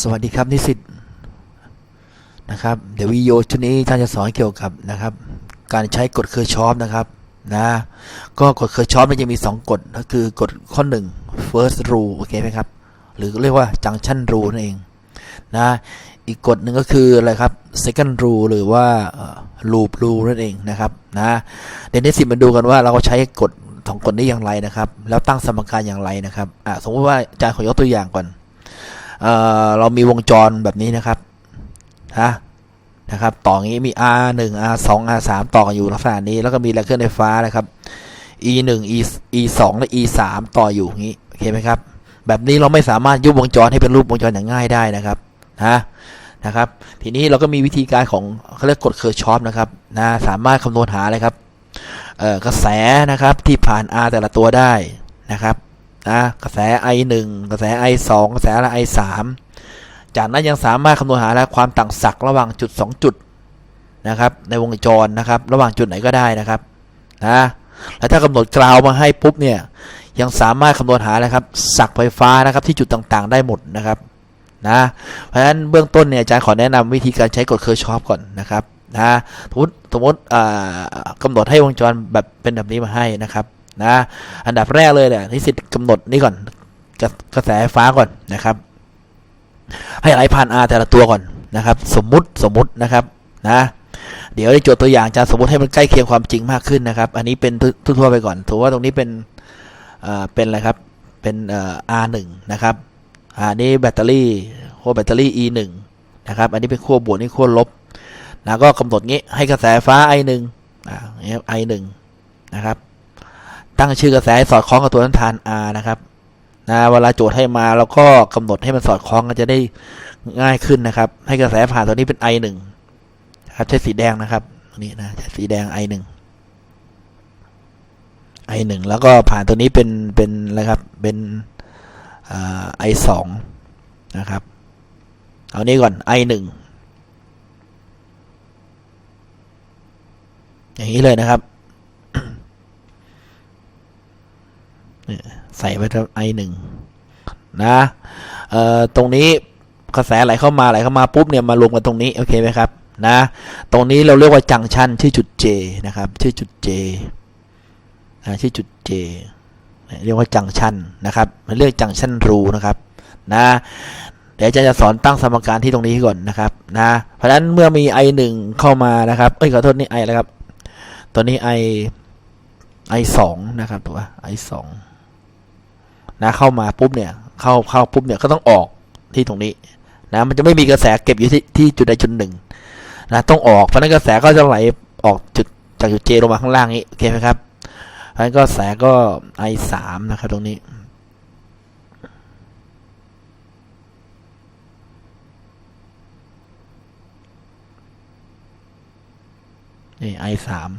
สวัสดีครับนิสิตนะครับเดี๋ยววิดีโอชุดนี้ท่านจะสอนเกี่ยวกับนะครับ การใช้กฎเคอร์ชอฟนะครับนะก็กฎเคอร์ชอฟมันจะมี 2กฎก็คือกฎข้อ 1 first rule โอเคไหมครับ หรือเรียกว่า junction rule นั่นเองนะอีกกฎหนึ่งก็คืออะไรครับ second rule หรือว่า loop rule นั่นเองนะครับนะเดี๋ยวนิสิตมาดูกันว่าเราใช้กฎสองกฎนี้อย่างไรนะครับ แล้วตั้งสมการอย่างไรนะครับอ่าสมมติว่าอาจารย์ขอยกตัวอย่างก่อน เเรามีวงจรแบบนี้นะครับฮะนะครับ ต่ออย่างนี้มี R 1 R 2 R 3 ต่อกันอยู่ลักษณะนี้ แล้วก็มีแรงเคลื่อนไฟฟ้านะครับ E 1 E E 2 และ E 3 ต่ออยู่อย่างนี้โอเคไหมครับ แบบนี้เราไม่สามารถยุบวงจรให้เป็นรูปวงจรอย่างง่ายได้นะครับนะนะครับ ทีนี้เราก็มีวิธีการของเขาเรียกกฎเคอร์ชอฟนะครับนะสามารถคำนวณหาเลยครับกระแสนะครับที่ผ่าน R แต่ละตัวได้นะครับ นะกระแส I 1 กระแส I 2 กระแส I 3 จากนั้นยังสามารถคำนวณหาและความต่างศักย์ระหว่างจุด 2 จุดนะครับ ในวงจรนะครับ ระหว่างจุดไหนก็ได้นะครับนะแล้วถ้ากำหนดกราวมาให้ปุ๊บเนี่ยยังสามารถคำนวณหานะครับศักย์ไฟฟ้านะครับที่จุดต่างๆ ได้หมดนะครับนะเพราะฉะนั้นเบื้องต้นเนี่ยอาจารย์ขอแนะนำวิธีการใช้กฎเคอร์ชอฟก่อนนะครับนะสมมติสมมติอ่ากำหนดให้วงจรแบบเป็นแบบนี้มาให้นะครับ นะอันดับแรกเลยเนี่ยนิสิตกำหนดนี่ก่อนกระกระแสไฟฟ้าก่อนนะครับ ให้ไหลผ่าน R แต่ละตัวก่อนนะครับ สมมุติสมมุตินะครับนะเดี๋ยวได้โจทย์ตัวอย่างจะสมมติให้มันใกล้เคียงความจริงมากขึ้นนะครับ อันนี้เป็นทั่วไปก่อนถือว่าตรงนี้เป็นเอ่อเป็นอะไรครับเป็นเอ่อ R1 นะครับอ่านี่แบตเตอรี่ขั้วแบตเตอรี่ E1 นะครับอันนี้เป็นขั้วบวกนี่ขั้วลบนะก็กำหนดงี้ให้กระแสฟ้า I1 อ่าเนี่ย I1 นะครับ ตั้งชื่อกระแสสอดคล้องกับตัวต้านทาน R นะครับนะเวลาโจทย์ให้มาเราก็กำหนดให้มันสอดคล้องกันจะได้ง่ายขึ้นนะครับ ให้กระแสผ่านตัวนี้เป็น I 1ครับใช้สีแดงนะครับนี้นะใช้สีแดง I 1 I 1แล้วก็ผ่านตัวนี้เป็นเป็นอะไรครับเป็นไอ่า I 2นะครับ เอานี้ก่อน I 1อย่างนี้เลยนะครับ ใส่ไว้ที่ไอหนึ่งนะเอ่อตรงนี้กระแสไหลเข้ามาไหลเข้ามาปุ๊บเนี่ยมารวมกันตรงนี้โอเคไหมครับนะตรงนี้เราเรียกว่าจังชันชื่อจุด J นะครับชื่อจุด J นะชื่อจุด J เรียกว่าจังชันนะครับมันเรียกจังชันรูนะครับนะเดี๋ยวอาจารย์จะสอนตั้งสมการที่ตรงนี้ก่อนนะครับนะเพราะฉะนั้นเมื่อมี i 1 เข้ามานะครับเอ้ยขอโทษนี่ i อะไรครับตัวนี้ i i 2 นะครับถูกป่ะ i 2 นะเข้ามาปุ๊บเนี่ยเข้าเข้าปุ๊บเนี่ยก็ต้องออกที่ตรงนี้นะมันจะไม่มีกระแสเก็บอยู่ที่ที่จุดใดจุดหนึ่งนะต้องออกเพราะนั้นกระแสก็จะไหลออกจุดจากจุด J ลงมาข้างล่างนี้โอเคไหมครับเพราะนั้นก็แสก็ I 3 นะครับตรงนี้นี่ I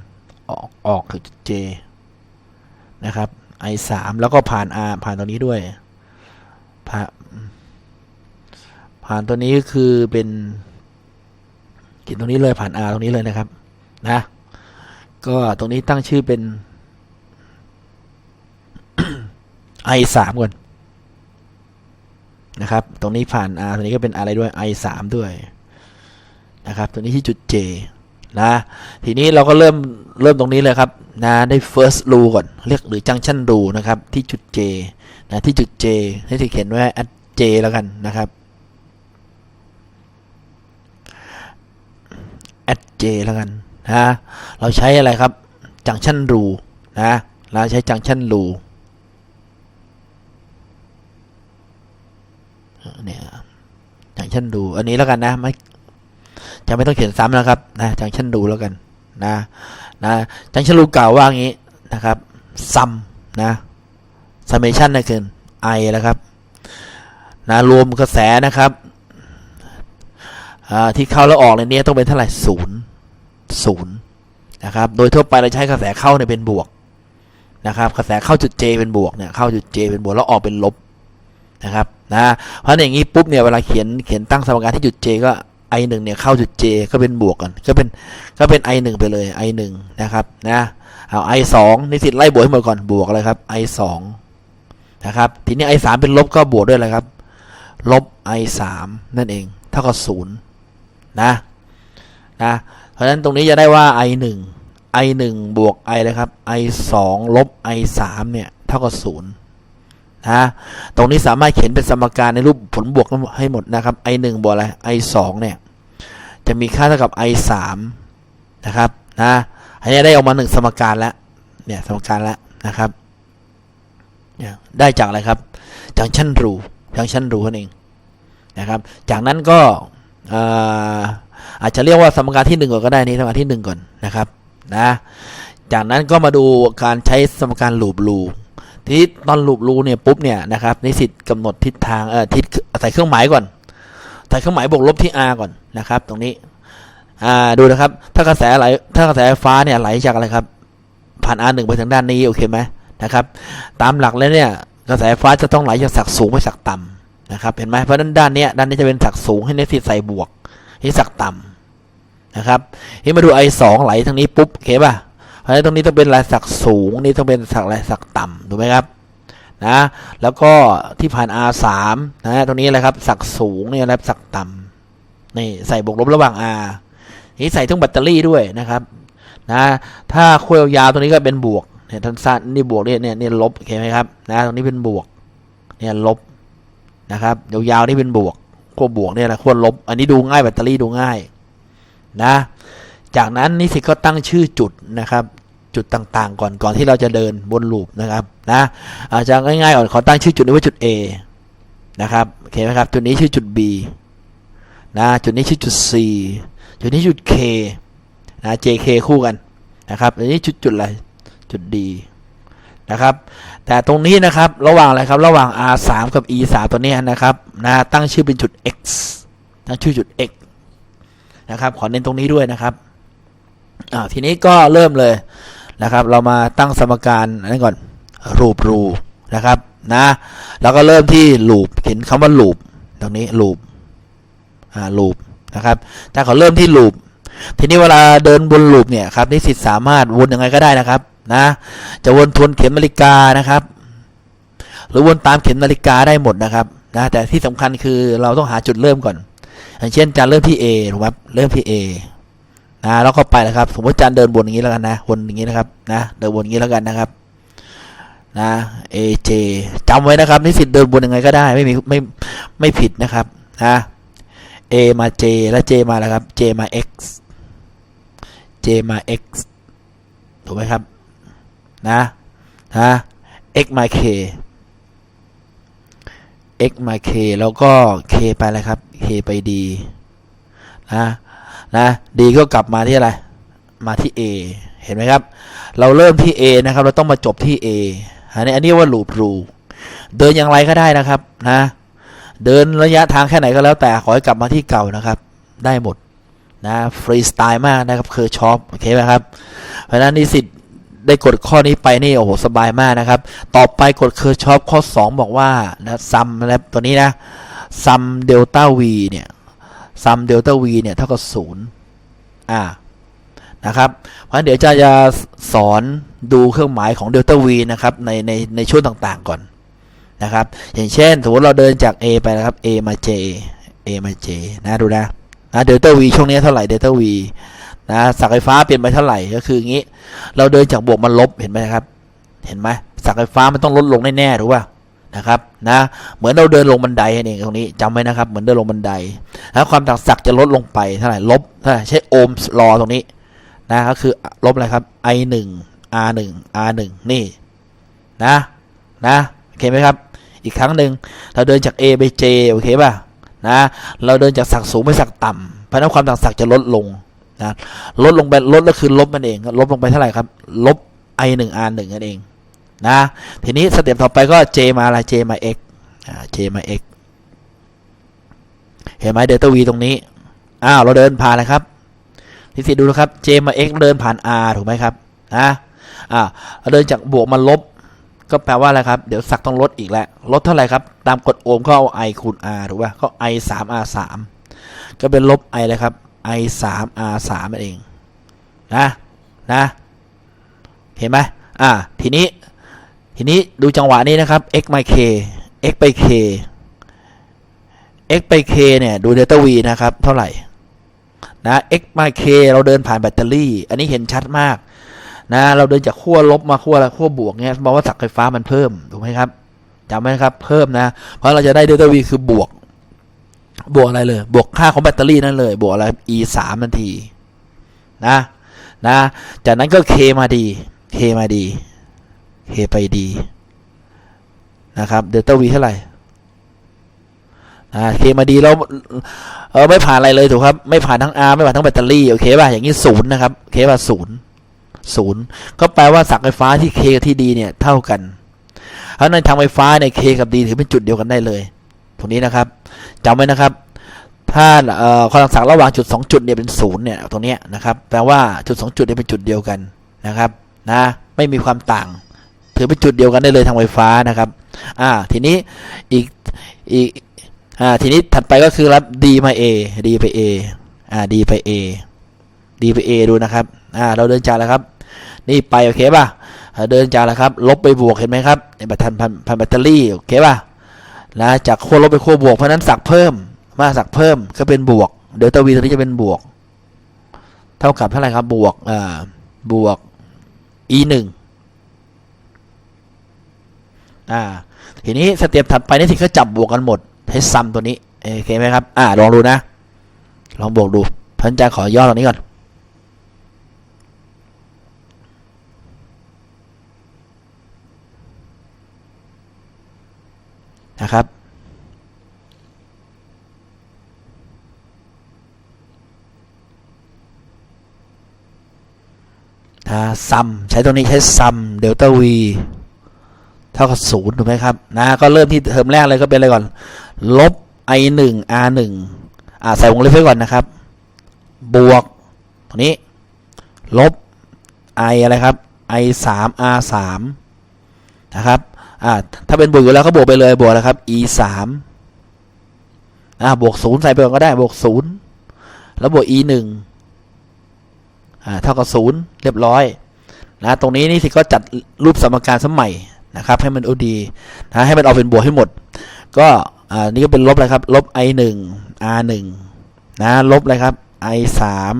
3ออกออกคือจุด J นะครับ I 3แล้วก็ผ่าน R ผ่านตัวนี้ด้วยผ่านผ่านตัวนี้คือเป็นกินตรงนี้เลยผ่าน R ตรงนี้เลยนะครับ นะ ก็ตรงนี้ตั้งชื่อเป็น I 3ก่อนนะครับ ตรงนี้ผ่าน R ตรงนี้ก็เป็นอะไรด้วย I 3ด้วยนะครับ ตัวนี้ที่จุด J นะ ทีนี้เราก็เริ่มเริ่มตรงนี้เลยครับ นะได้ first rule ก่อน เรียกหรือ junction rule นะครับ ที่จุด J นะที่จุด J ให้ที่เขียนไว้ at J แล้วกันนะครับ at J แล้วกันนะเราใช้อะไรครับ junction rule นะเราใช้ junction rule เนี่ย junction rule อันนี้แล้วกันนะไม่จะไม่ต้องเขียนซ้ำนะครับนะ junction rule แล้วกัน นะนะจังชลูกล่าวว่างี้นะครับซัมนะ summation นั่นคือ i แล้วครับนะรวมกระแสนะครับที่เข้าแล้วออกในนี้ต้องเป็นเท่าไหร่ศูนย์ศูนย์นะครับ โดยทั่วไปเราใช้กระแสเข้าเนี่ยเป็นบวกนะครับกระแสเข้าจุด J เป็นบวกเนี่ยเข้าจุด J เป็นบวกแล้วออกเป็นลบนะครับนะเพราะอย่างนี้ปุ๊บเนี่ยเวลาเขียนเขียนตั้งสมการที่จุด J ก็ i 1เนี่ยเข้าจุด J ก็เป็นบวกกัน ก็เป็นก็เป็น i 1ไปเลย i 1นะครับนะเอา i 2นิสิตไล่บวกให้หมดก่อนบวกเลยครับ i 2นะครับทีนี้ i 3เป็นลบก็บวกด้วยเลยครับ ลบ i 3นั่นเองเท่ากับ0นะนะเพราะฉะนั้นตรงนี้จะได้ว่า i 1 i 1บวก i นะครับ i 2ลบ i 3เนี่ยเท่ากับ0 นะตรงนี้สามารถเขียนเป็นสมการในรูปผลบวกให้หมดนะครับ i 1บวกอะไร i 2เนี่ยจะมีค่าเท่ากับ i 3นะครับนะอันนี้ได้ออกมาหนึ่งสมการแล้วเนี่ยสมการแล้วนะครับเนี่ยได้จากอะไรครับจังชันรูจังชันรูนั่นเองนะครับจากนั้นก็อ่ออาจจะเรียกว่าสมการที่หนึ่งก่อนก็ได้นี่สมการที่หนึ่งก่อนนะครับนะจากนั้นก็มาดูการใช้สมการลูปรู ทีนี้ตอนลูปรูเนี่ยปุ๊บเนี่ยนะครับนิสิตกำหนดทิศทางเอ่อทิศใส่เครื่องหมายก่อนใส่เครื่องหมายบวกลบที่ r ก่อนนะครับ ตรงนี้อ่าดูนะครับ ถ้ากระแสไหลถ้ากระแสฟ้าเนี่ยไหลจากอะไรครับ ผ่าน r 1ไปทางด้านนี้โอเคไหมนะครับ ตามหลักแล้วเนี่ยกระแสฟ้าจะต้องไหลจากศักสูงไปศักต่ำนะครับเห็นไหมเพราะด้านด้านเนี้ยด้านนี้จะเป็นศักสูงให้เนสิตใส่บวกให้ศักต่ำนะครับนี่มาดู i 2ไหลทางนี้ปุ๊บโอเคป่ะ ราะฉะนั้นตรงนี้ต้องเป็นลายศักสูงนี่ต้องเป็นศักลายศักต่ำถูกไหมครับนะแล้วก็ที่ผ่าน r 3 นะตรงนี้อะไรครับศักสูงนี่อะไรศักต่ำนี่ใส่บวกลบระหว่าง r นี่ใส่ทั้งแบตเตอรี่ด้วยนะครับนะถ้าขั้วยาวตรงนี้ก็เป็นบวกเนี่ยท่านสั้นนี่บวกเนี่ยเนี่ยเนี่ยลบโอเคไหมครับนะตรงนี้เป็นบวกเนี่ยลบนะครับยาวๆนี่เป็นบวกขั้วบวกเนี่ยแหละขั้วลบ อันนี้ดูง่ายแบตเตอรี่ดูง่ายนะจากนั้นนิสิตก็ตั้งชื่อจุดนะครับ จุดต่างๆ ก่อนก่อนที่เราจะเดินบนลูปนะครับนะอาจจะง่ายๆก่อนขอตั้งชื่อจุดนี้ว่าจุด A นะครับโอเคไหมครับจุดนี้ชื่อจุด B นะจุดนี้ชื่อจุด C จุดนี้จุด K นะ JK คู่กันนะครับอันนี้จุดจุดอะไรจุด D นะครับ แต่ตรงนี้นะครับระหว่างอะไรครับระหว่าง R 3กับ E 3ตัวนี้นะครับนะตั้งชื่อเป็นจุด X ตั้งชื่อจุด X นะครับขอเน้นตรงนี้ด้วยนะครับอ่าทีนี้ก็เริ่มเลย นะครับ เรามาตั้งสมการอันนี้ก่อนรูปรูนะครับนะแล้วก็เริ่มที่ลูปเขียนคำว่าลูปตรงนี้ลูปอ่าลูปนะครับ แต่เขาเริ่มที่ลูปทีนี้เวลาเดินบนลูปเนี่ยครับนิสิตสามารถวนยังไงก็ได้นะครับนะจะวนทวนเข็มนาฬิกานะครับ หรือวนตามเข็มนาฬิกาได้หมดนะครับนะแต่ที่สำคัญคือเราต้องหาจุดเริ่มก่อนอย่างเช่นจานเริ่มที่ A ถูกไหมเริ่มที่ A นะแล้วก็ไปนะครับ สมมติจานเดินบนอย่างนี้แล้วกันนะวนอย่างนี้นะครับนะเดินบนอย่างนี้แล้วกันนะครับนะ A J จำไว้นะครับนิสิตเดินบนยังไงก็ได้ไม่มีไม่ไม่ผิดนะครับนะ A มา J แล้ว J มาแล้วครับ J มา X J มา X ถูกไหมครับนะนะ X มา K x มา k แล้วก็ k ไปอะไรครับ k ไป d นะ นะ d ก็กลับมาที่อะไร มาที่ a เห็นไหมครับ เราเริ่มที่ a นะครับ เราต้องมาจบที่ a อันนี้อันนี้ว่า loop rule เดินอย่างไรก็ได้นะครับนะ เดินระยะทางแค่ไหนก็แล้วแต่ขอให้กลับมาที่เก่านะครับ ได้หมดนะฟรีสไตล์มากนะครับเคอร์ชอปโอเคไหมครับ เพราะฉะนั้นนิสิตได้กดข้อนี้ไปนี่โอ้โหสบายมากนะครับ ต่อไปกดเคอร์ชอปข้อ 2 บอกว่านะซัมนะตัวนี้นะซัมเดลต้าวีเนี่ย ซัมเดลต้าวีเนี่ยเท่ากับศูนย์อ่านะครับเพราะฉะนั้นเดี๋ยวจะจะสอนดูเครื่องหมายของเดลต้าวีนะครับในในในช่วงต่างๆก่อนนะครับ อย่างเช่นสมมติเราเดินจาก A ไปนะครับ A มา J A มา J นะดูนะนะเดลต้าวีช่วงนี้เท่าไหร่เดลต้าวีนะสักไฟฟ้าเปลี่ยนไปเท่าไหร่ก็คืออย่างนี้ เราเดินจากบวกมาลบเห็นไหมครับ เห็นไหมสักไฟฟ้ามันต้องลดลงแน่ๆถูกป่ะ นะครับนะเหมือนเราเดินลงบันไดนั่นเองตรงนี้จำไว้นะครับ เหมือนเดินลงบันไดแล้วความต่างศักย์จะลดลงไปเท่าไหร่ลบเท่าไหร่ใช้โอห์มส์ลอตรงนี้นะก็คือลบอะไรครับ i 1 r 1 r 1นี่นะนะโอเคไหมครับ อีกครั้งหนึ่งเราเดินจาก a ไป j โอเคป่ะนะเราเดินจากศักย์สูงไปศักย์ต่ำเพราะนั้นความต่างศักย์จะลดลงนะลดลงไปลดก็คือลบมันเอง ลบลงไปเท่าไหร่ครับ ลบ i 1 r 1นั่นเอง นะ ทีนี้สเต็ปต่อไปก็ j มาอะไร j มา x อ่า j มา x เห็นไหมเดลต้า v ตรงนี้ อ้าว เราเดินผ่านนะครับทีสิดูนะครับ j มา x เดินผ่าน r ถูกไหมครับ นะ อ่าเราเดินจากบวกมาลบ ก็แปลว่าอะไรครับ เดี๋ยวศักต้องลดอีกแล้ว ลดเท่าไหร่ครับ ตามกฎโอห์มก็เอา i คูณ r ถูกป่ะ ก็ i 3 r 3ก็เป็นลบ i เลยครับ i 3 r 3นั่นเอง นะ นะ เห็นไหมอ่า ทีนี้ ทีนี้ดูจังหวะนี้นะครับ x มา k x ไป k x ไป k เนี่ย ดูเดลต้า v นะครับ เท่าไหร่ นะ x มา k เราเดินผ่านแบตเตอรี่ อันนี้เห็นชัดมาก นะ เราเดินจากขั้วลบมาขั้วขั้วบวกเนี่ยบอกว่าสักไฟฟ้ามันเพิ่ม ถูกไหมครับจำไว้นะครับ เพิ่มนะ เพราะเราจะได้เดลต้า v คือบวก บวกอะไรเลย บวกค่าของแบตเตอรี่นั่นเลย บวกอะไร e สามนาที นะ นะ จากนั้นก็ k มาดี k มาดี k ไปดีนะครับเดลต้า v เท่าไหร่อ่า k มาดีแล้วเออไม่ผ่านอะไรเลยถูกครับ ไม่ผ่านทั้ง R ไม่ผ่านทั้งแบตเตอรี่โอเคป่ะอย่างนี้ศูนย์นะครับโอเคป่ะศูนย์ศูนย์ก็แปลว่าสักไฟฟ้าที่ k กับที่ d เนี่ยเท่ากันเพราะในทางไฟฟ้าในย k กับ d ถือเป็นจุดเดียวกันได้เลยตรงนี้นะครับจำไว้นะครับถ้าเอ่อความต่างระหว่างจุดสองจุดเนี่ยเป็นศูนย์เนี่ยตรงเนี้ยนะครับแปลว่าจุดสองจุดเนี่ยเป็นจุดเดียวกันนะครับนะไม่มีความต่าง ถือเป็นจุดเดียวกันได้เลยทางไฟฟ้านะครับ อ่า ทีนี้อีกอีกอ่าทีนี้ถัดไปก็คือรับ d มา a d ไป a อ่า d ไป a d ไป a ดูนะครับ อ่า เราเดินจากแล้วครับ นี่ไปโอเคป่ะ เดินจากแล้วครับ ลบไปบวกเห็นไหมครับในแบตพันพันพันแบตเตอรี่โอเคป่ะนะจากขั้วลบไปขั้วบวกเพราะฉะนั้นสักเพิ่ม มาสักเพิ่มก็เป็นบวก เดลต้าวีตัวนี้จะเป็นบวก เท่ากับเท่าไหร่ครับบวกอ่าบวก e หนึ่ง อ่าทีนี้สเต็ปถัดไปนี่ที่เขาจับบวกกันหมดให้ซัมตัวนี้โอเคไหมครับ อ่าลองดูนะ ลองบวกดูพันจะขอย่อตรงนี้ก่อนนะครับนะซัมใช้ตรงนี้ใช้ซัมเดลต้าวี ท่ากับศูนย์ถูกไหมครับนะก็เริ่มที่เทอมแรกเลยก็เป็นอะไรก่อน ลบ i หนึ่ง r หนึ่งอ่าใส่วงเล็บไว้ก่อนนะครับ บวกตรงนี้ ลบ i อะไรครับ i สาม r สามนะครับอ่าถ้าเป็นบวกอยู่แล้วก็บวกไปเลยบวกแล้วครับ e สามอ่าบวกศูนย์ใส่ไปก่อนก็ได้บวกศูนย์แล้วบวก e หนึ่งอ่าเท่ากับศูนย์เรียบร้อยนะตรงนี้นี่สิก็จัดรูปสมการสมัย นะครับ ให้มันโอดีนะให้มันออกเป็นบวกให้หมด ก็อ่านี่ก็เป็นลบอะไรครับ ลบ i หนึ่ง r หนึ่งนะลบอะไรครับ i สาม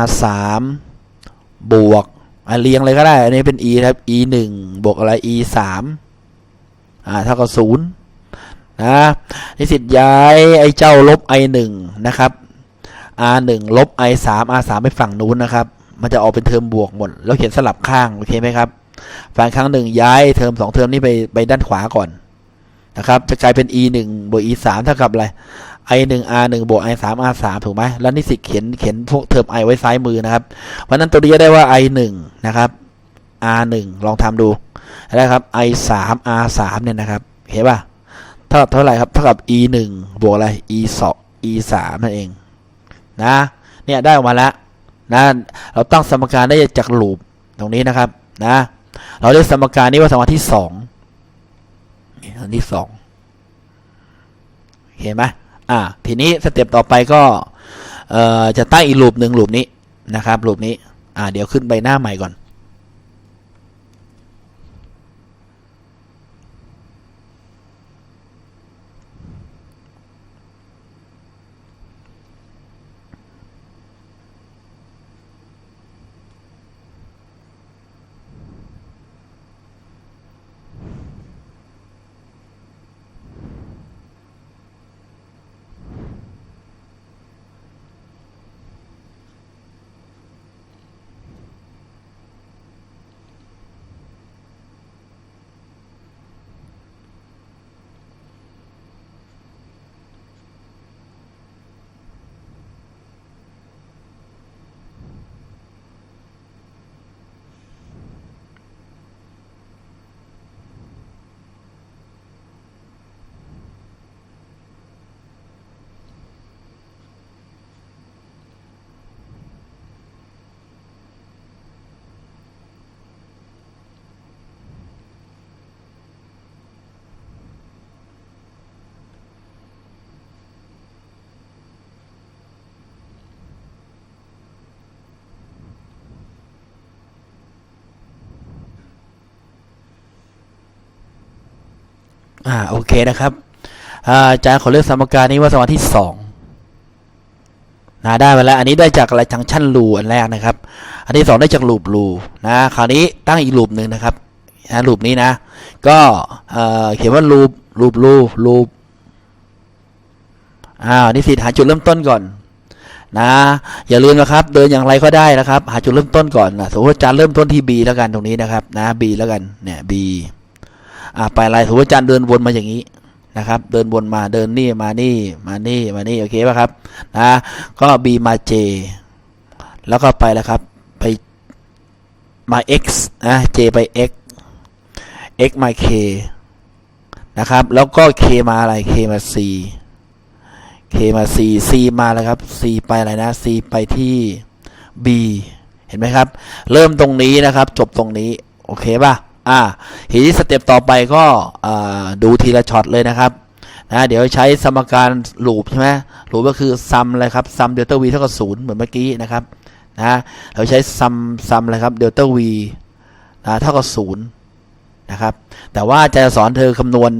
r สามบวกอ่าเรียงเลยก็ได้ อันนี้เป็น e ครับ e หนึ่งบวกอะไร e สามอ่าเท่ากับศูนย์นะนิสิตย้ายไอ้เจ้าลบ i หนึ่งนะครับ r หนึ่งลบ i สาม r สามไปฝั่งนู้นนะครับ มันจะออกเป็นเทอมบวกหมด แล้วเขียนสลับข้าง โอเคไหมครับ ฝั่งครั้งหนึ่งย้ายเทอมสองเทอมนี้ไปไปด้านขวาก่อนนะครับ จะกลายเป็น e หนึ่งบวก e สามเท่ากับอะไร i หนึ่ง r หนึ่งบวก i สาม r สามถูกไหมแล้วนิสิตเขียนเขียนพวกเทอม i ไว้ซ้ายมือนะครับ เพราะนั้นตัวนี้จะได้ว่า i หนึ่งนะครับ r หนึ่งลองทำดูนะครับ i สาม r สามเนี่ยนะครับ เห็นป่ะเท่าเท่าไหร่ครับ เท่ากับ e หนึ่งบวกอะไร e สอง e สามนั่นเองนะ เนี่ยได้ออกมาแล้วนะ เราตั้งสมการได้จากลูปตรงนี้นะครับนะ เราเรียกสมการนี้ว่าสมการที่สองนี่อันที่สองเห็นไหมอ่า ทีนี้สเต็ปต่อไปก็เอ่อจะตั้งอีกลูปหนึ่งลูปนี้นะครับลูปนี้ อ่า เดี๋ยวขึ้นไปหน้าใหม่ก่อน อ่าโอเคนะครับอาจารย์ขอเลือกสมการนี้ว่าสมการที่สองนะได้มาแล้ว อันนี้ได้จากอะไรจังชั่นรูอันแรกนะครับ อันที่สองได้จากลูปรูนะคราวนี้ตั้งอีกลูปหนึ่งนะครับนะลูปนี้นะ ก็เอ่อเขียนว่าลูปลูปรูลูปอ่านิสิหาจุดเริ่มต้นก่อนนะอย่าลืมนะครับ เดินอย่างไรก็ได้นะครับ หาจุดเริ่มต้นก่อนนะสมมติว่าอาจารย์เริ่มต้นที่ B แล้วกันตรงนี้นะครับนะ B แล้วกันเนี่ย B ปอะไรสมมติว่าจารเดินวนมาอย่างนี้นะครับ เดินวนมาเดินนี่มานี่มานี่มานี่โอเคป่ะครับนะก็ B มา J แล้วก็ไปแล้วครับไปมา X นะ J ไป X X มา K นะครับ แล้วก็ K มาอะไร K มา C K มา C C มาแล้วครับ C ไปอะไรนะ C ไปที่ B เห็นไหมครับ เริ่มตรงนี้นะครับ จบตรงนี้ โอเคป่ะ อ่าทีนี้สเต็ปต่อไปก็ดูทีละช็อตเลยนะครับนะเดี๋ยวใช้สมการลูปใช่ไหมลูปก็คือซัมอะไรครับซัมเดลต้า v เท่ากับศูนย์เหมือนเมื่อกี้นะครับนะเราใช้ซัมซัมอะไรครับเดลต้า v นะเท่ากับศูนย์นะครับ แต่ว่าจะสอนเธอคำนวณ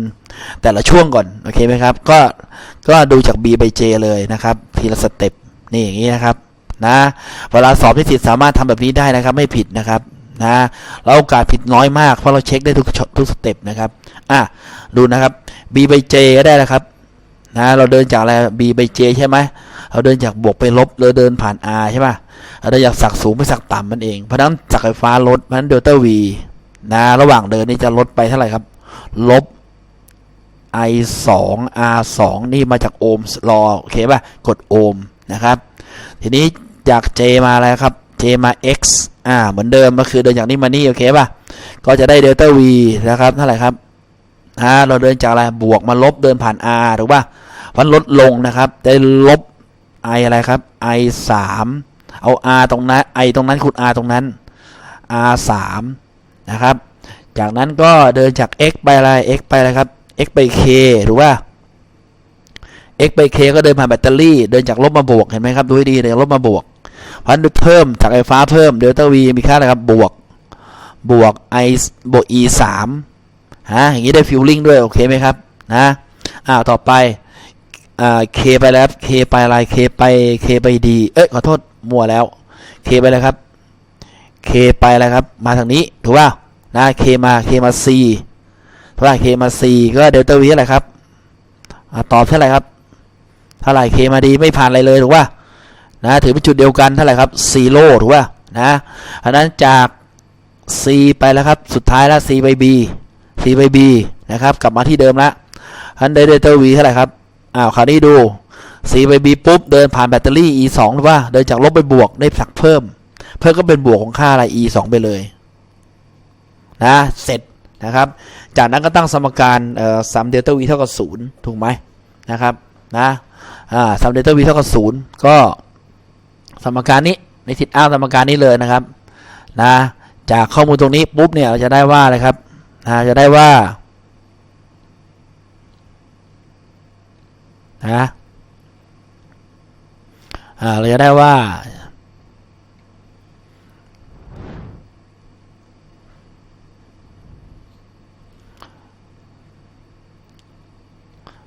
แต่ละช่วงก่อน โอเคไหมครับ ก็ก็ดูจาก B ไป J เลยนะครับ ทีละสเต็ปนี่อย่างนี้นะครับนะเวลาสอบที่สิทธิ์สามารถทำแบบนี้ได้นะครับ ไม่ผิดนะครับ นะแล้วโอกาสผิดน้อยมาก เพราะเราเช็คได้ทุกทุกสเต็ปนะครับอะดูนะครับ B ไป J ก็ได้นะครับนะเราเดินจากอะไร B ไป J ใช่ไหมเราเดินจากบวกไปลบเราเดินผ่าน R ใช่ป่ะเราเดินจากสักสูงไปสักต่ำมันเองเพราะนั้นสักไฟฟ้าลดเพราะนั้นเดลต้า V นะระหว่างเดินนี่จะลดไปเท่าไหร่ครับ ลบ I 2 R 2นี่มาจากโอห์มลอโอเคป่ะกดโอห์มนะครับ ทีนี้จาก J มาอะไรครับ J มา X อ่า เหมือนเดิมก็คือเดินจากนี้มานี่โอเคป่ะ ก็จะได้เดลต้า V นะครับเท่าไหร่ครับอ่าเราเดินจากอะไรบวกมาลบเดินผ่าน R ถูกป่ะเพราะลดลงนะครับ ได้ลบ I อะไรครับ I 3เอา R ตรงนั้น I ตรงนั้นคูณ R ตรงนั้น R 3นะครับ จากนั้นก็เดินจาก x ไปอะไร x ไปอะไรครับ x ไป k ถูกป่ะ x ไป k ก็เดินผ่านแบตเตอรี่ เดินจากลบมาบวก เห็นไหมครับ ดูให้ดีเดินลบมาบวก เพราะเพิ่มจากไฟฟ้าเพิ่มเดลต้า v มีค่าอะไรครับ บวก บวก i บวก e 3ฮะอย่างนี้ได้ฟิลลิ่งด้วย โอเคไหมครับ นะอ่าต่อไปอ่า k ไปแล้ว k ไปอะไร k ไป k ไป d เอ้ยขอโทษ มัวแล้ว k ไปเลยครับ k ไปอะไรครับ มาทางนี้ ถูกป่ะนะ k มา k มา c เท่าไหร่ k มา c ก็เดลต้า v เท่าไรครับอ่าตอบเท่าไหร่ครับเท่าไหร่ k มา d ไม่ผ่านอะไรเลยถูกป่ะ นะถือเป็นจุดเดียวกันเท่าไหร่ครับ0ถูกป่ะนะอันนั้นจาก c ไปแล้วครับ สุดท้ายแล้ว c ไป b c ไป b นะครับ กลับมาที่เดิมละอันได้เดลต้า v เท่าไหร่ครับอ้าวคราวนี้ดู c ไป b ปุ๊บ เดินผ่านแบตเตอรี่ e 2หรือว่าเดินจากลบไปบวกได้สักเพิ่ม เพิ่มก็เป็นบวกของค่าอะไร e 2ไปเลยนะเสร็จนะครับ จากนั้นก็ตั้งสมการเอ่อซัมเดลต้า v เท่ากับศูนย์ถูกไหมนะครับนะอ่าซัมเดลต้า v เท่ากับศูนย์ก็ สมการนี้ในทิศอ้างสมการนี้เลยนะครับนะจากข้อมูลตรงนี้ปุ๊บเนี่ยเราจะได้ว่าอะไรครับนะจะได้ว่านะเราจะได้ว่า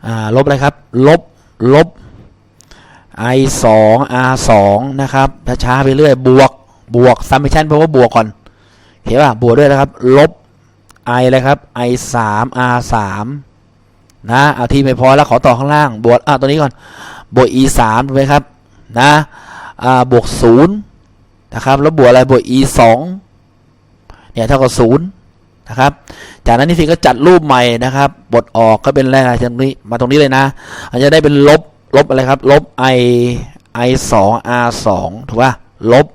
อ่าลบอะไรครับ ลบ ลบ i 2 r 2นะครับช้าๆไปเรื่อยบวกบวก summation แปลว่าบวกก่อนเห็นป่ะบวกด้วยนะครับ ลบ i อะไรครับ i 3 r 3นะเอาที่ไม่พอแล้วขอต่อข้างล่าง บวกอ่าตัวนี้ก่อน บวก e 3ถูกไหมครับนะอ่าบวก0นะครับแล้วบวกอะไรบวก e 2เนี่ยเท่ากับ0นะครับจากนั้นนิสิตก็จัดรูปใหม่นะครับบทออกก็เป็นอะไรจากนี้มาตรงนี้เลยนะอาจจะได้เป็นลบ ลบอะไรครับ ลบ i i 2 r 2ถูกป่ะ ลบ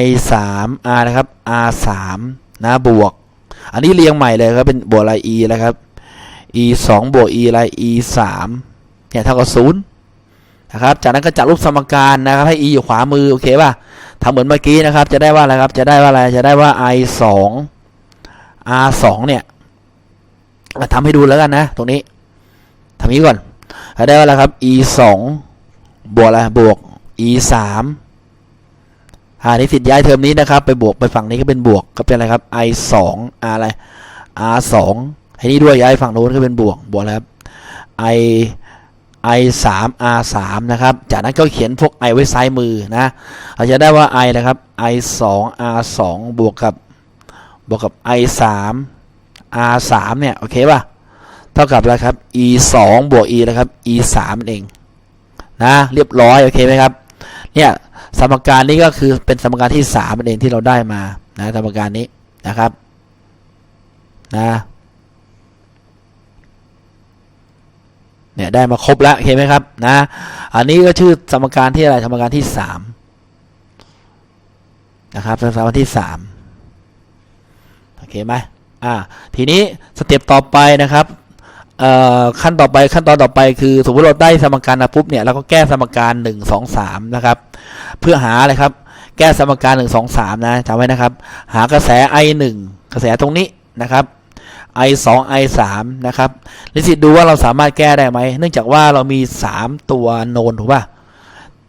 i 3 r นะครับ r 3นะบวก อันนี้เรียงใหม่เลยครับ เป็นบวกอะไร e แล้วครับ e 2บวก e อะไร e 3เนี่ยเท่ากับ0นะครับ จากนั้นก็จัดรูปสมการนะครับ ให้ e อยู่ขวามือ โอเคป่ะทำเหมือนเมื่อกี้นะครับ จะได้ว่าอะไรครับ จะได้ว่าอะไร จะได้ว่า i 2 r 2เนี่ยมาทำให้ดูแล้วกันนะ ตรงนี้ทำนี้ก่อน ได้ว่าอะไรครับ e 2บวกอะไรบวก e 3อ่านิสิตย้ายเทอมนี้นะครับ ไปบวกไปฝั่งนี้ก็เป็นบวกก็เป็นอะไรครับ i 2 r อะไร r 2ให้นี่ด้วยย้ายฝั่งโน้นก็เป็นบวกบวกอะไรครับ i i 3 r 3นะครับ จากนั้นก็เขียนพวก i ไว้ซ้ายมือนะเราจะได้ว่า i นะครับ i 2 r 2บวกกับบวกกับ i 3 r 3เนี่ย โอเคป่ะ เท่ากับอะไรครับ e 2บวก e นะครับ e 3นั่นเองนะเรียบร้อยโอเคไหมครับเนี่ยสมการนี้ก็คือเป็นสมการที่3นั่นเองที่เราได้มานะสมการนี้นะครับนะเนี่ยได้มาครบแล้วโอเคไหมครับนะอันนี้ก็ชื่อสมการที่อะไรสมการที่3นะครับสมการที่3โอเคไหมอ่าทีนี้สเต็ปต่อไปนะครับ ขั้นต่อไปขั้นตอนต่อไปคือสมมติเราได้สมการมาปุ๊บเนี่ยเราก็แก้สมการ1 2 3นะครับ เพื่อหาอะไรครับ แก้สมการ 1 2 3 นะจำไว้นะครับ หากระแส I 1กระแสตรงนี้นะครับ I 2 I 3นะครับนิสิตดูว่าเราสามารถแก้ได้ไหมเนื่องจากว่าเรามี 3 ตัวโนนถูกป่ะ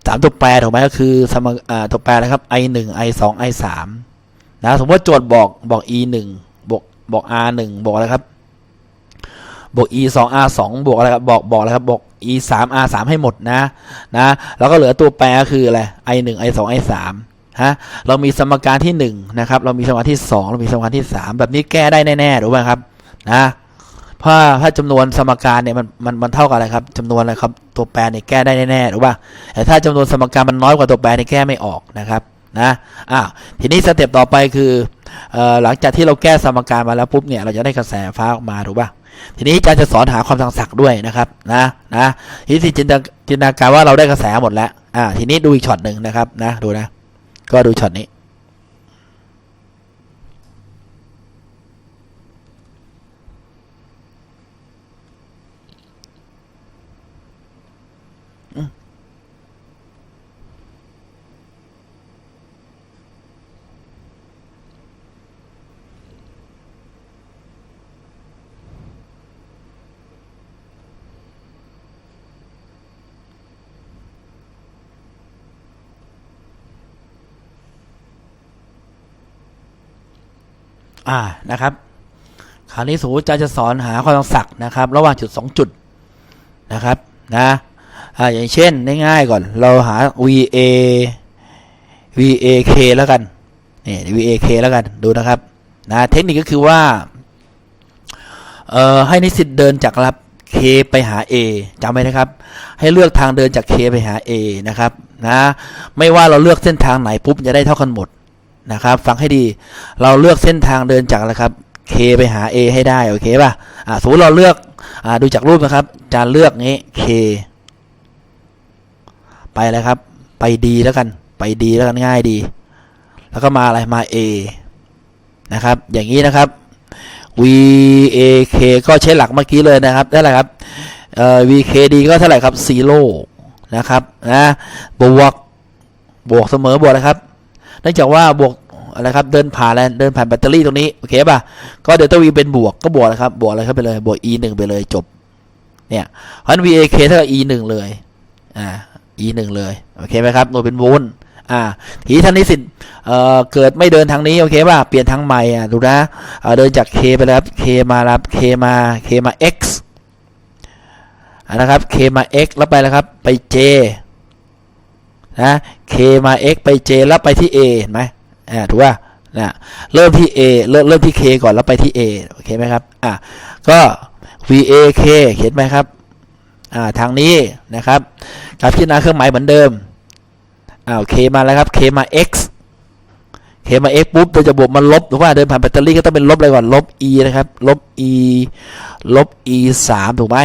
สามตัวแปรถูกไหมก็คือสมอ่าตัวแปรนะครับ I 1 I 2 I 3นะสมมติโจทย์บอกบอก E 1บวกบอก R 1บวกอะไรครับ บวก e 2 r 2บวกอะไรครับบอกบอกอะไรครับบอก e 3 r 3ให้หมดนะนะแล้วก็เหลือตัวแปรคืออะไร i 1 i 2 i 3ฮะเรามีสมการที่1นะครับเรามีสมการที่ 2 เรามีสมการที่ 3 แบบนี้แก้ได้แน่ๆถูกไหมครับนะเพราะถ้าจำนวนสมการเนี่ยมันมันมันเท่ากับอะไรครับจำนวนอะไรครับตัวแปรเนี่ยแก้ได้แน่ๆถูกป่ะแต่ถ้าจำนวนสมการมันน้อยกว่าตัวแปรเนี่ยแก้ไม่ออกนะครับนะอ้าวทีนี้สเต็ปต่อไปคือเอ่อหลังจากที่เราแก้สมการมาแล้วปุ๊บเนี่ยเราจะได้กระแสไฟฟ้าออกมาถูกป่ะ ทีนี้อาจารย์จะสอนหาความสังสักด้วยนะครับนะนะทีนี้จินตจินตนาการว่าเราได้กระแสหมดแล้วอ่าทีนี้ดูอีกช็อตหนึ่งนะครับนะดูนะ ก็ดูช็อตนี้ อ่านะครับคราวนี้สมมติอาจารย์จะสอนหาความสังสักนะครับ ระหว่างจุดสองจุดนะครับนะอ่าอย่างเช่นง่ายๆก่อน เราหา VA VAK แล้วกันนี่ VAK แล้วกันดูนะครับนะเทคนิคก็คือว่าเอ่อให้นิสิตเดินจากรับ K ไปหา A จำไว้นะครับ ให้เลือกทางเดินจาก K ไปหา A นะครับนะไม่ว่าเราเลือกเส้นทางไหนปุ๊บจะได้เท่ากันหมด นะครับ ฟังให้ดีเราเลือกเส้นทางเดินจากอะไรครับ K ไปหา A ให้ได้ โอเคป่ะอ่าสมมติเราเลือกอ่าดูจากรูปนะครับจานเลือกนี้ K ไปอะไรครับ ไป D แล้วกัน ไป D แล้วกันง่ายดี แล้วก็มาอะไรมา A นะครับ อย่างนี้นะครับ V A K ก็ใช้หลักเมื่อกี้เลยนะครับ ได้อะไรครับเอ่อ V K D ก็เท่าไหร่ครับซีโร่นะครับ นะ บวก บวกเสมอบวกนะครับ เนื่องจากว่าบวกอะไรครับเดินผ่านอะไรเดินผ่านแบตเตอรี่ตรงนี้โอเคป่ะก็เดลต้าวีเป็นบวกก็บวกเลยครับบวกอะไรครับไปเลยบวก e หนึ่งไปเลยจบเนี่ยเพราะ VAK เท่ากับ e หนึ่งเลยอ่า e หนึ่งเลยโอเคไหมครับหน่วยเป็นโวลต์อ่าทีนี้ท่านนิสิตเอ่อเกิดไม่เดินทางนี้โอเคป่ะเปลี่ยนทางใหม่อะดูนะเเดินจาก K ไปแล้วครับ K มารับ K มา K มา X อ่านะครับ K มา X แล้วไปแล้วครับไป J นะ K มา X ไป J แล้วไปที่ A เห็นไหมอ่าถูกป่ะนะเริ่มที่ A เริ่มเริ่มที่ K ก่อนแล้วไปที่ A โอเคไหมครับอ่าก็ VAK เขียนไหมครับอ่าทางนี้นะครับการพิจารณาเครื่องหมายเหมือนเดิมอ่า K มาแล้วครับ K มา X K มา X ปุ๊บเราจะบวกมันลบถูกป่ะเดินผ่านแบตเตอรี่ก็ต้องเป็นลบอะไรก่อนลบ E นะครับ ลบ E ลบ E สามถูกไหม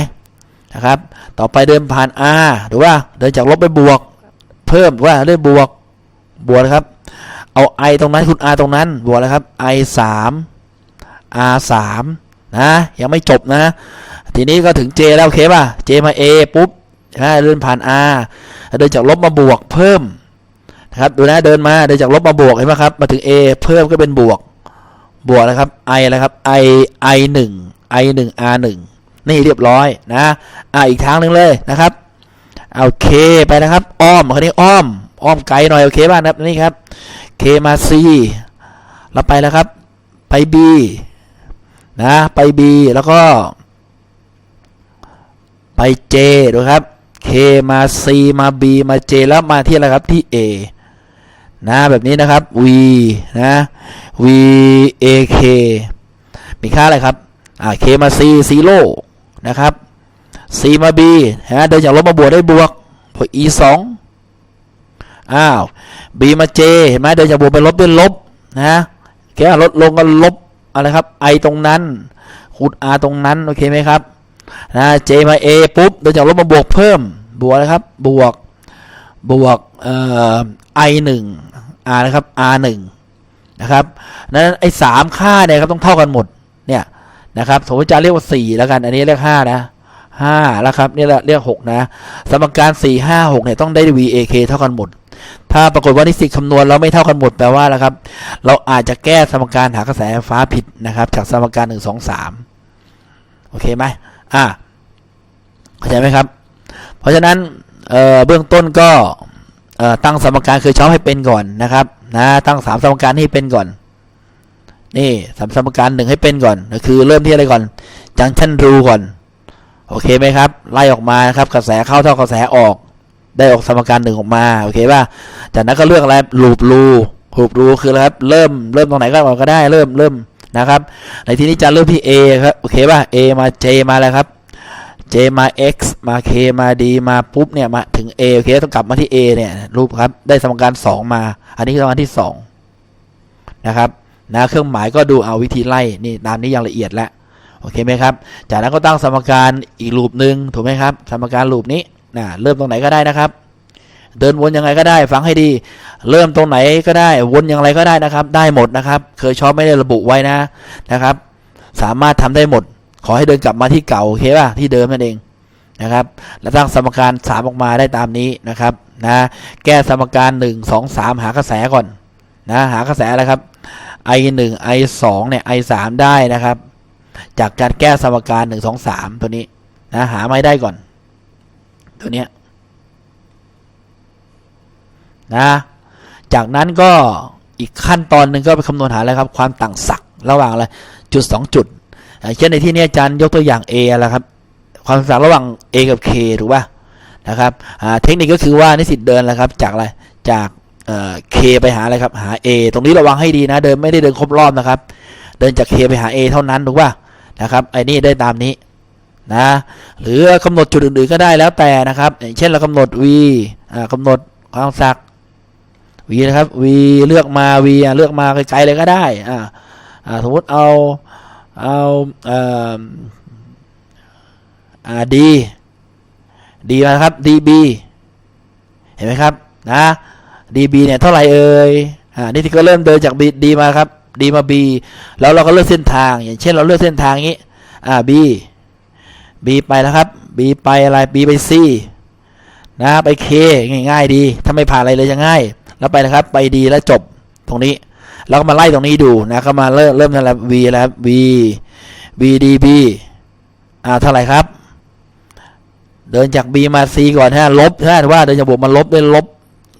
นะครับ ต่อไปเดินผ่าน R ถูกป่ะเดินจากลบไปบวก เพิ่มว่าด้วยบวกบวกนะครับ เอา i ตรงนั้นคุณ r ตรงนั้นบวกแล้วครับ i 3 r 3นะยังไม่จบนะ ทีนี้ก็ถึง j แล้วโอเคป่ะ j มา a ปุ๊บนะเดินผ่าน r เดินจากลบมาบวกเพิ่มนะครับดูนะเดินมาเดินจากลบมาบวกเห็นไหมครับมาถึง a เพิ่มก็เป็นบวกบวกแล้วครับ i แล้วครับ i i 1 i 1 r 1นี่เรียบร้อยนะอ่าอีกทางหนึ่งเลยนะครับ โอเคไปนะครับ อ้อมคนนี้อ้อม อ้อมไกลหน่อยโอเคบ้างครับนี่ครับ K มา C เราไปแล้วครับ ไป B นะไป B แล้วก็ ไป J ดูครับ K มา C มา B มา J แล้วมาที่อะไรครับที่ A นะแบบนี้นะครับ V นะ V A K มีค่าอะไรครับอ่า K มา C 0นะครับ C มา B นะเดินจากลบมาบวกได้บวกพอ E 2อ้าว B มา J เห็นไหมเดินจากบวกไปลบเป็นลบนะแกลดลงก็ลบอะไรครับ I ตรงนั้นคูณ R ตรงนั้น โอเคไหมครับนะ J มา A ปุ๊บเดินจากลบมาบวกเพิ่มบวกนะครับบวกบวกเอ่อ I 1 R นะครับ R 1นะครับนั้นไอ้สามค่าเนี่ยครับต้องเท่ากันหมดเนี่ยนะครับสมมติอาจารย์เรียกว่าสี่แล้วกัน อันนี้เรียกห้านะ ห้าแล้วครับนี่แหละเรียกหกนะ สมการสี่ห้าหกเนี่ย ต้องได้ VAK เท่ากันหมด ถ้าปรากฏว่านิสิตคำนวณแล้วไม่เท่ากันหมดแปลว่าแล้วครับ เราอาจจะแก้สมการหากระแสไฟฟ้าผิดนะครับ จากสมการหนึ่งสองสามโอเคไหมอ่าเข้าใจไหมครับ เพราะฉะนั้นเเบื้องต้นก็ตั้งสมการคือชอให้เป็นก่อนนะครับนะตั้งสามสมการให้เป็นก่อน นี่สามสมการหนึ่งให้เป็นก่อนก็คือเริ่มที่อะไรก่อน จังชันรูก่อน โอเคไหมครับ ไล่ออกมาครับ กระแสเข้าเท่ากระแสออก ได้ออกสมการหนึ่งออกมา โอเคป่ะ จากนั้นก็เลือกอะไรลูปรูลูปรูคืออะไรครับ เริ่ม เริ่มตรงไหนก็ก่อนก็ได้ เริ่มเริ่มนะครับ ในที่นี้จะเริ่มที่ A ครับ โอเคป่ะ A มา J มาแล้วครับ J มา X มา K มา D มาปุ๊บเนี่ยมาถึง A โอเคต้องกลับมาที่ A เนี่ยรูปครับ ได้สมการ 2 มา อันนี้คือสมการที่ 2 นะครับนะเครื่องหมายก็ดูเอาวิธีไล่นี่ตามนี้อย่างละเอียดแล้ว โอเคไหมครับ จากนั้นก็ตั้งสมการอีกรูปหนึ่งถูกไหมครับ สมการรูปนี้นะเริ่มตรงไหนก็ได้นะครับ เดินวนยังไงก็ได้ ฟังให้ดี เริ่มตรงไหนก็ได้ วนอย่างไรก็ได้นะครับ ได้หมดนะครับ เคยชอบไม่ได้ระบุไว้นะนะครับ สามารถทำได้หมด ขอให้เดินกลับมาที่เก่าโอเคป่ะที่เดิมนั่นเองนะครับ แล้วตั้งสมการสามออกมาได้ตามนี้นะครับนะ แก้สมการหนึ่งสองสามหากระแสก่อนนะ หากระแสอะไรครับ i หนึ่ง i สองเนี่ย i สามได้นะครับ จากการแก้สมการหนึ่งสองสามตัวนี้นะหาไม่ได้ก่อน ตัวเนี้ยนะจากนั้นก็อีกขั้นตอนหนึ่งก็ไปคำนวณหาอะไรครับ ความต่างศักย์ระหว่างอะไรจุดสองจุดเช่นในที่นี้อาจารย์ยกตัวอย่าง A แล้วครับ ความต่างศักย์ระหว่าง A กับ K ถูกป่ะนะครับเทคนิคก็คือว่านิสิตเดินแล้วครับ จากอะไรจากเอ่อ K ไปหาอะไรครับ หา A ตรงนี้ระวังให้ดีนะ เดินไม่ได้เดินครบรอบนะครับ เดินจาก K ไปหา A เท่านั้นถูกป่ะ นะครับไอ้นี่ได้ตามนี้นะหรือกำหนดจุดอื่นๆก็ได้แล้วแต่นะครับอย่างเช่นเรากำหนด v อ่ากำหนดความศัก v นะครับ v เลือกมา v เลือกมาไกลๆเลยก็ได้อ่าอ่าสมมติเอาเอาเอ่ออ่า d d มาครับ db เห็นไหมครับนะ db เนี่ยเท่าไหร่เอ่ยอ่านี่ที่ก็เริ่มเดินจาก b d มาครับ d มา b แล้วเราก็เลือกเส้นทาง อย่างเช่นเราเลือกเส้นทางนี้อ่า b B ไปแล้วครับ B ไปอะไร B ไป C นะไป K ง่าย ๆ ดีถ้าไม่ผ่านอะไรเลยจะง่าย แล้วไปนะครับ ไปดีแล้วจบตรงนี้แล้วก็มาไล่ตรงนี้ดูนะก็มาเริ่มเริ่มนั่นแหละ V แล้ว V V D B อ่าเท่าไหร่ครับ เดินจาก B มา C ก่อนฮะลบใช่ไหมว่าเดินจากบวกมาลบด้วยลบ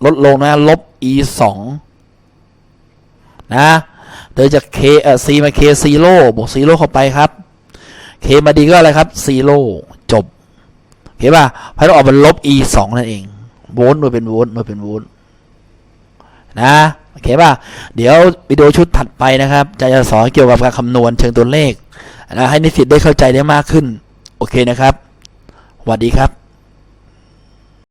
ลดลงนะลบ E สองนะ เดินจาก K เอ่อ C มา K ซีโร่บวกซีโร่เข้าไปครับเคมาดีก็อะไรครับซีโร่จบเห็นป่ะพอเราออกมาลบ e สองนั่นเองโวลต์มาเป็นโวลต์มาเป็นโวลต์นะโอเคป่ะเดี๋ยววิดีโอชุดถัดไปนะครับ จะจะสอนเกี่ยวกับการคำนวณเชิงตัวเลขนะให้นิสิตได้เข้าใจได้มากขึ้น โอเคนะครับสวัสดีครับ